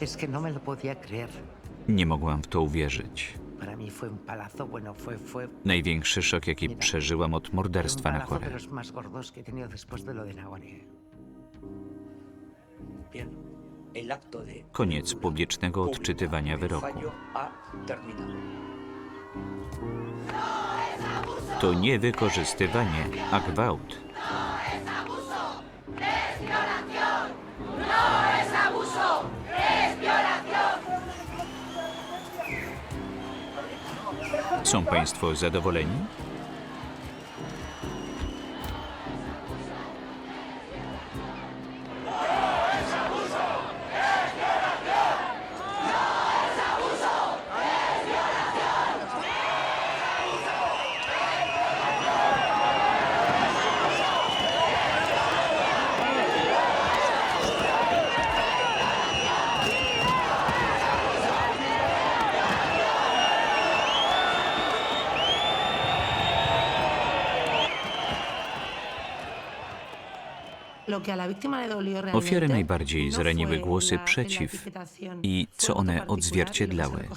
Es que no me lo podía creer. Nie mogłam w to uwierzyć. Para mí fue un palazo, bueno, fue, fue Największy szok, jaki przeżyłam od un morderstwa na palazo de Korę. los más gordos que he tenido después de lo de Nahone. Bien, el acto de Koniec publicznego odczytywania wyroku. fallo ha terminado. To nie wykorzystywanie, a gwałt. Są Państwo zadowoleni? Ofiary najbardziej zraniły głosy przeciw i co one odzwierciedlały.